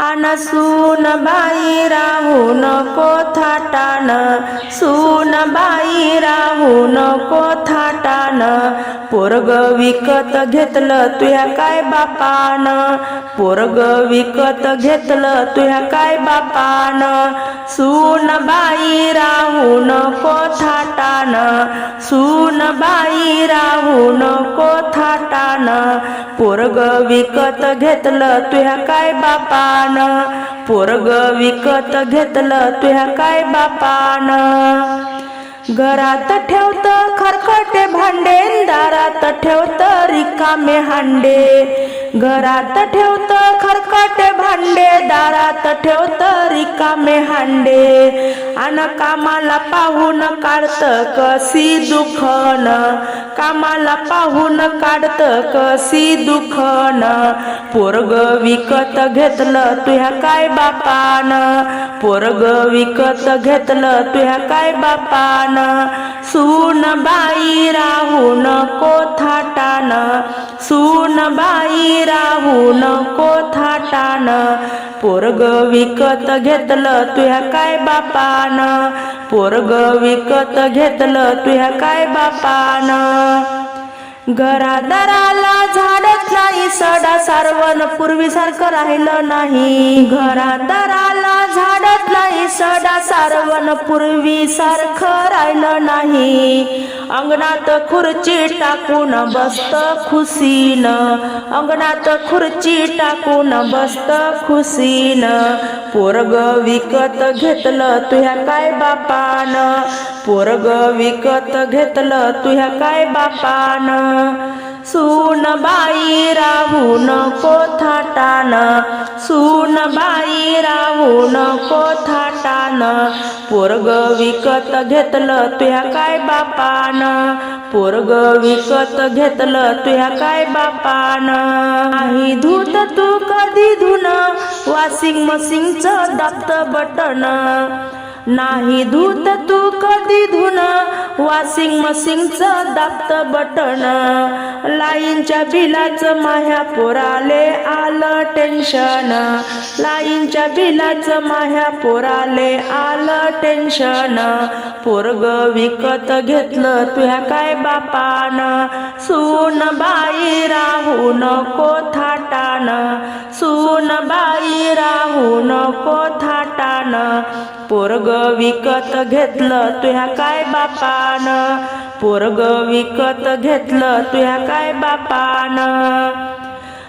आन सून बाई राहू नको थाटान सून बाई राहू नको थाटान पोरग विकत घेतलं तुया काय बापान? पोरग विकत घेतलं तुया काय बापान? सुन बाई राहू को थाटान सुन बाई राहू को थाटान पोरग विकत घेतलं तुह्या काय बापान? पोरग विकत घेतलं तुह्या काय बापान? घरात ठेवत खरखटे भांडे दारात ठेवत रिकामे हांडे. घरात ठेवत खरकटे भांडे दारात ठेवत रिकामे हांडे. अन कामाला पाहून काढत कसी दुखन? कामाला पाहून काढत कसी दुखन? पोरग विकत घेतलं तुह्या काय बापान? पोरग विकत घेतलं तुह्या काय बापान? सून बाई राहून कोथाटान. सून बाई राहू नको थाटान. पोरग विकत घेतलं तुह्या काय बापान? पोरग विकत घेतलं तुह्या काय बापान? घरादाराला झाडत नाही सडा सारवण पूर्वीसारखं राहिलं नाही. घरादाराला झाडत नाही सडा सारवण पूर्वीसारखं राहिलं नाही. अंगणात खुर्ची टाकून बसत खुशीन. अंगणात खुर्ची टाकून बसत खुशीन. पोरग विकत घेतलं तुह्या काय बापान? पोरग विकत घेतलं तुह्या काय बापान? सून बाई राहून कोथाटान सून बाई राहून कोथाटान पोरग विकत घेतलं तुह्या काय बापान? पोरग विकत घेतलं तुह्या काय बापान? नाही धुत तू कधी धुन वॉशिंग मशीनचं दाबत बटन नाही धूत तू कधी धुन? वॉशिंग मशीनचं दाबत बटन. लाईनच्या बिलाचं माह्या पोराले आलं टेन्शन. लाईनच्या बिलाचं माह्या पोराले आलं टेन्शन. पोरग विकत घेतलं तुह्या काय बापान? सून बाई राहू नको थाटान. सून बाई राहू नको थाटान. पोरग विकत घेतलं तुह्या काय बापान? पोरग विकत घेतलं तुह्या काय बापान?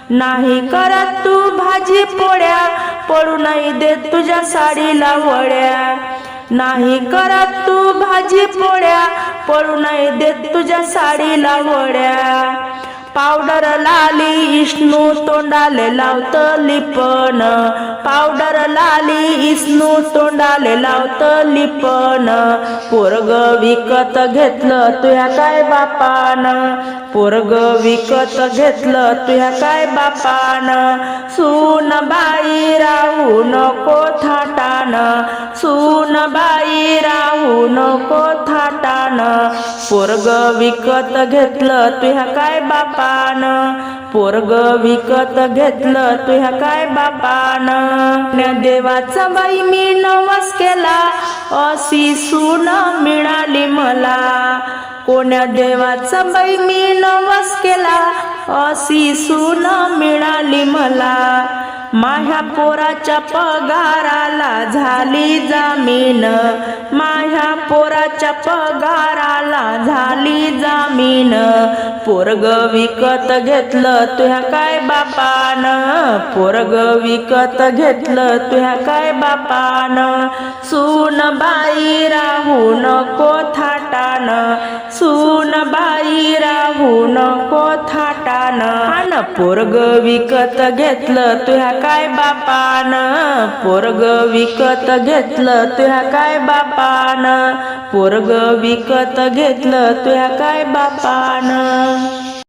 नाही करत तू भाजी पोळ्या पडू नाही देत तुझ्या साडीला वड्या. नाही करत तू भाजी पोळ्या पडू नाही देत तुझ्या साडीला वड्या. पावडर लाली इष्णू तोंडाले लावत लिपण. पावडर लाली इष्णू तोंडाले लावत लिपण. पोरग विकत घेतलं तुया काय बापान? पोरग विकत घेतलं तुया काय बापान? सून बाई राहू नको थाटान. सून बाई राहू नको थाट पोरग विकत घेतलं तुह्या काय बापान? पोरग विकत घेतलं तुह्या काय बापान? देवाचा बाई मी नवस केला अशी सून मिळाली मला. कोण्या देवाचा बाई मी नवस केला अशी सून मिळाली मला. माझ्या पोराच्या पगाराला झाली जामीन मा पोराच्या पगाराला झाली जामीन. पोरग विकत घेतलं तुह्या काय बापान? पोरग विकत घेतलं तुह्या काय बापान? सून बाई राहू नको थाटान. सून बाई राहू नको थाटान. पोरग विकत घेतलं तुह्या काय बापान? पोरग विकत घेतलं तुह्या काय बापान? पोरग विकत घेतलं तुह्या काय बापान?